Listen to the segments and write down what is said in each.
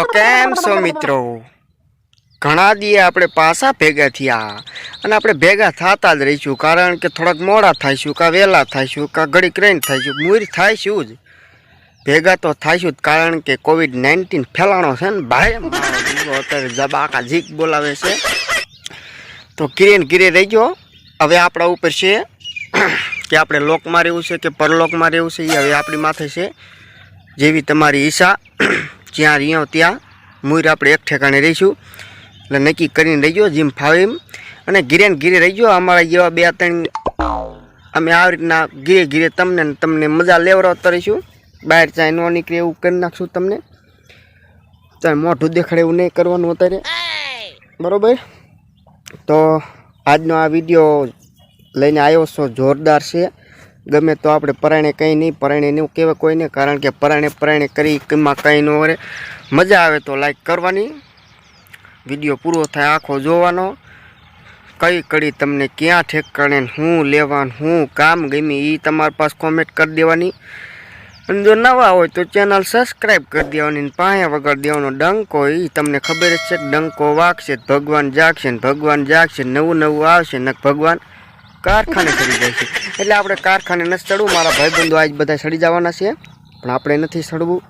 તો કેમ છો મિત્રો? ઘણા દીએ આપણે પાછા ભેગા થયા અને આપણે ભેગા થતા જ રહીશું કારણ કે થોડાક મોડા થાઈશું, કાં વહેલા થાઈશું, કાં ઘડીક રહીને થાઈશું, મૂર થાઈશું જ. ભેગા તો થાઈશું જ કારણ કે કોવિડ નાઇન્ટીન ફેલાણો છે ને ભાઈ. અત્યારે જબાકા જીક બોલાવે છે. તો કિરે ને કિરે રહીજો હવે આપણા ઉપર છે કે આપણે લોકમાં રહેવું છે કે પરલોકમાં રહેવું છે એ હવે આપણી માથે છે. જેવી તમારી ઈચ્છા. જ્યાં રહ્યા ત્યાં મૂર આપણે એક ઠેકાણે રહીશું. એટલે નક્કી કરીને રહીજો, જેમ ફાવે એમ. અને ઘીરે ને ઘીરે રહીજો, અમારા જેવા બે ત્રણ અમે આવી રીતના ઘીરે ઘીરે તમને તમને મજા લેવડાવતા રહીશું. બહાર ચાય ન નીકળે એવું કરી નાખશું તમને. ચાલ, મોઢું દેખાડે એવું નહીં કરવાનું અત્યારે. બરાબર? તો આજનો આ વીડિયો લઈને આવ્યો છો, જોરદાર છે. ગમે તો આપણે પરાણે કંઈ નહીં, પરાણે નહીં કહેવાય કોઈને, કારણ કે પરાણે પરાણે કરી કંઈમાં કંઈ ન રહે મજા આવે તો લાઈક કરવાની. વીડિયો પૂરો થાય આખો જોવાનો. કઈ કડી તમને ક્યાં ઠેકાણે હું લેવાનું શું કામ ગમી એ તમારી પાસે કોમેન્ટ કરી દેવાની. અને જો નવા હોય તો ચેનલ સબસ્ક્રાઈબ કરી દેવાની પાયા વગર દેવાનો ડંકો એ તમને ખબર જ છે ડંકો વાગશે, ભગવાન જાગશે ને ભગવાન જાગશે, નવું નવું આવશે ને ભગવાન. કારખાને ચડી જાય છે. એટલે આપણે કારખાને નથી ચડવું, મારા ભાઈબંધો આજ બધા ચડી જવાના છે. પણ આપણે નથી ચડવું.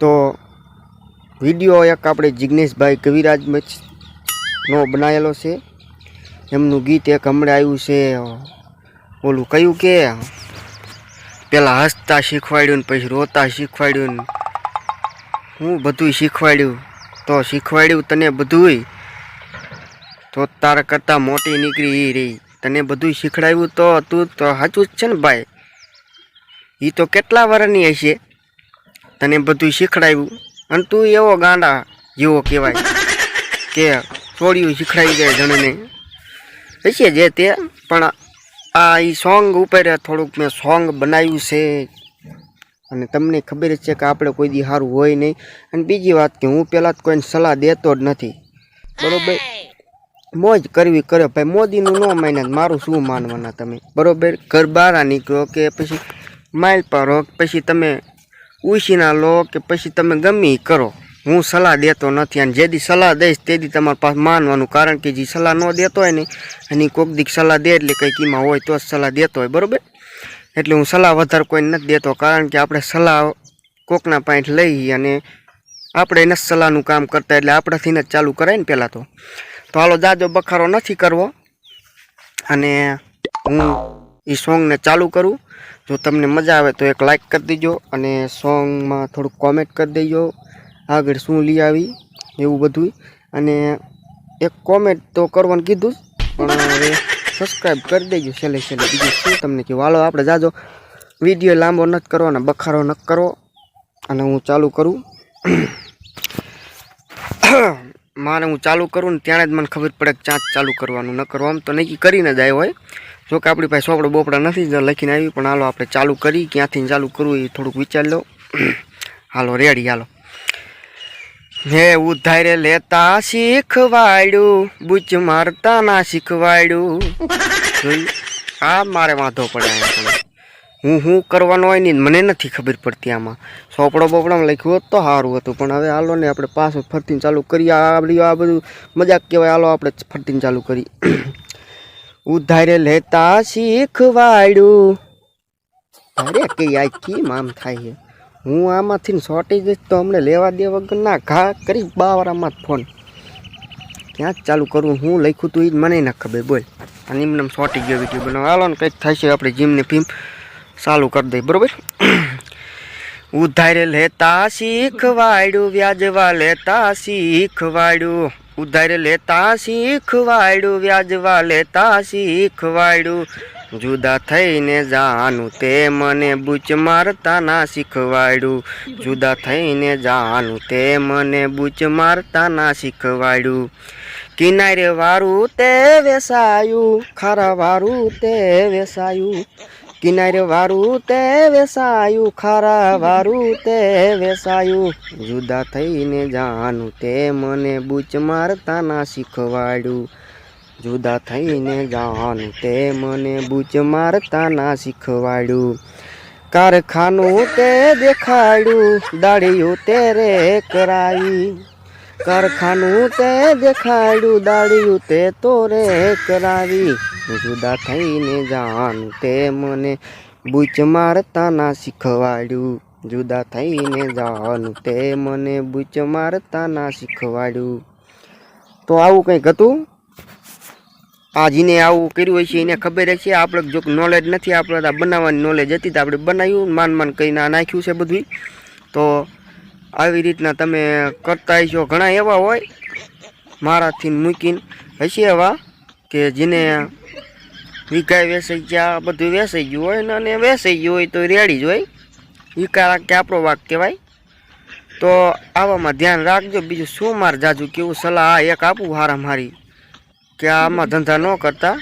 તો વીડિયો એક આપણે જિગ્નેશભાઈ કવિરાજ નો બનાવેલો છે. એમનું ગીત એક હમણાં આવ્યું છે, ઓલું કયું કે? પહેલાં હસતા શીખવાડ્યું ને પછી રોતા શીખવાડ્યું ને હું બધું શીખવાડ્યું. તો શીખવાડ્યું તને બધુંય? તો તારા કરતાં મોટી નીકળી એ રહી. તને બધું શીખડાવ્યું તો તું તો સાચું જ છે ને ભાઈ. એ તો કેટલા વર્ષની હશે? તને બધું શીખડાવ્યું. અને તું એવો ગાંડા જેવો કહેવાય કે છોડ્યું શીખડાવી જાય જણને. હશે જે તે, પણ આ એ સોંગ ઉપર થોડુંક મેં સોંગ બનાવ્યું છે. અને તમને ખબર જ છે કે આપણે કોઈ દી સારું હોય નહીં. અને બીજી વાત કે હું પહેલાં કોઈને સલાહ દેતો જ નથી. બરોબર? મોજ કરવી કર્યો. ભાઈ, મોદીનું ન માન્યા મારું શું માનવાના તમે? બરોબર? ઘર બહાર નીકળો કે પછી માઇલ પર હો પછી તમે ઉછીના લો, કે પછી તમે ગમે કરો. હું સલાહ દેતો નથી અને જે દી સલાહ દઈશ તે દી તમારા પાસે માનવાનું. કારણ કે જે સલાહ ન દેતો હોય ને, એની કોક દીક સલાહ દે એટલે કંઈક એમાં હોય તો જ સલાહ દેતો હોય. બરાબર? એટલે હું સલાહ વધારે કોઈ નથી દેતો. કારણ કે આપણે સલાહ કોકના પાંઠ લઈ અને આપણે એને સલાહનું કામ કરતા એટલે આપણાથી જ ચાલુ કરાય ને પહેલાં તો. તો હાલો જાજો બખારો નથી કરવો. અને હું એ સોંગને ચાલુ કરું. જો તમને મજા આવે તો એક લાઈક કરી દેજો અને સોંગમાં થોડુંક કોમેન્ટ કરી દેજો. આગળ શું લઈ આવી એવું બધું અને એક કોમેન્ટ તો કરવાનું કીધું જ, પણ હવે સબસ્ક્રાઈબ કરી દેજો છેલ્લે છેલ્લે. બીજું શું તમને કહ્યું હાલો, આપણે જાજો વીડિયો લાંબો નથી કરવાનો, બખારો નથી કરવો. અને હું ચાલુ કરું. મારે હું ચાલુ કરું ને ત્યારે જ મને ખબર પડે કે ચાંચ ચાલુ કરવાનું. ન કરવું આમ તો નક્કી કરીને જ આવ્યો હોય. જો કે આપણી પાસે સોપડો બોપડા નથી જ લખીને આવી, પણ હાલો આપણે ચાલુ કરી, ક્યાંથી ચાલુ કરવું એ થોડુંક વિચાર લો હાલો રેડી હાલો. હે ઉધારે લેતા શીખવાડ્યું બુચ મારતા ના શીખવાડ્યું. આ મારે વાંધો પડે હું હું કરવાનું હોય ને મને નથી ખબર પડતી આમાં. સોપડો બોપડામાં લખ્યું હોત તો સારું હતું, પણ હવે હાલો ને આપણે પાછું ફરતીને ચાલુ કરીએ. આ બધું આ બધું મજાક કહેવાય, હાલો આપણે ફરતીને ચાલુ કરી ઉધારે લેતા શીખવાડ્યું. અરે કે યાર, કેમ આમ થાય છે? હું આમાંથી સોટી જઈશ તો અમને લેવા દે વગર ના ઘા કરી બાવારામાં જ ફોન. ક્યાં જ ચાલુ કરવું હું લખ્યું તું એ જ મને ના ખબર, બોલ. અને એમને સોટી ગયો વીડિયો બનાવ હાલો ને કંઈક થશે, આપણે જીમને ફીમ ચાલુ કરી દઈ બરોબર? ઉધારે લેતા શીખવાડ્યું, વ્યાજવા લેતા શીખવાડ્યું. ઉધારે લેતા શીખવાડ્યું, વ્યાજવા લેતા શીખવાડ્યું. જુદા થઈને જાનું તે મને બૂચ મારતા ના શીખવાડ્યું. જુદા થઈને જાનું તે મને બૂચ મારતા ના શીખવાડ્યું. કિનારે વારું તે વેસાયું, ખરા વારું તે વેસાયું. કિનારે વારું તે વેસાયું, ખારા વારું તે વેસાયું. જુદા થઈને જાનું તે મને બૂચ મારતા ના શીખવાડ્યું. જુદા થઈને જાનું તે મને બૂચ મારતા ના શીખવાડ્યું. કારખાનું તે દેખાડ્યું દાડિયું તે રે કરાવી. કારખાનું તે દેખાડ્યું, દાળ્યું તે તો રે કરાવી. જુદા થઈને જાન તે મને બૂચ મારતા ના શીખવાડ્યું. જુદા થઈને જાન તે મને બૂચ મારતા ના શીખવાડ્યું. તો આવું કંઈક હતું? આ જેને આવું કર્યું છે એને ખબર હશે? આપણે જો નોલેજ નથી, આપણે બનાવવાની નોલેજ હતી તો આપણે બનાવ્યું માન માન કરીને નાખ્યું છે બધું તો આવી રીતના તમે કરતા હશો ઘણા એવા હોય, મારાથી મૂકીને. હશે એવા કે જેને વિકાય વેસાઈ ગયા બધું વેસાઈ ગયું હોય ને અને વેસાઈ ગયું હોય તો રેડી જ હોય. વિકાર કે આપણો વાક કહેવાય. તો આવામાં ધ્યાન રાખજો. બીજું શું માર જાજુ કેવું સલાહ આ એક આપું હારા મારી. કે આમાં ધંધા ન કરતા.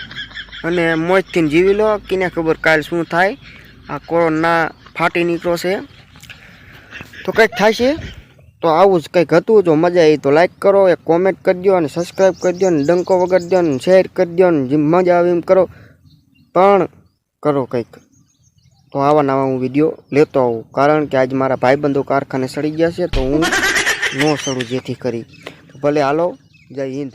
અને મોજથી જીવી લો. કિને ખબર કાલ શું થાય? આ કોરોના ફાટી નીકળો છે. તો કંઈક થાય છે? તો આવું જ કંઈક હતું જો મજા આવી તો લાઈક કરો એક કોમેન્ટ કરી દો અને સબસ્ક્રાઈબ કરી દો ને ડંકો વગર દો ને શેર કરી દો ને જેમ મજા આવે એમ કરો. પણ કરો કંઈક. તો આવા નવા હું વીડિયો લેતો આવું. કારણ કે આજ મારા ભાઈબંધો કારખાને સડી ગયા છે તો હું ન સડું જેથી કરી. ભલે હાલો જય હિન્દ.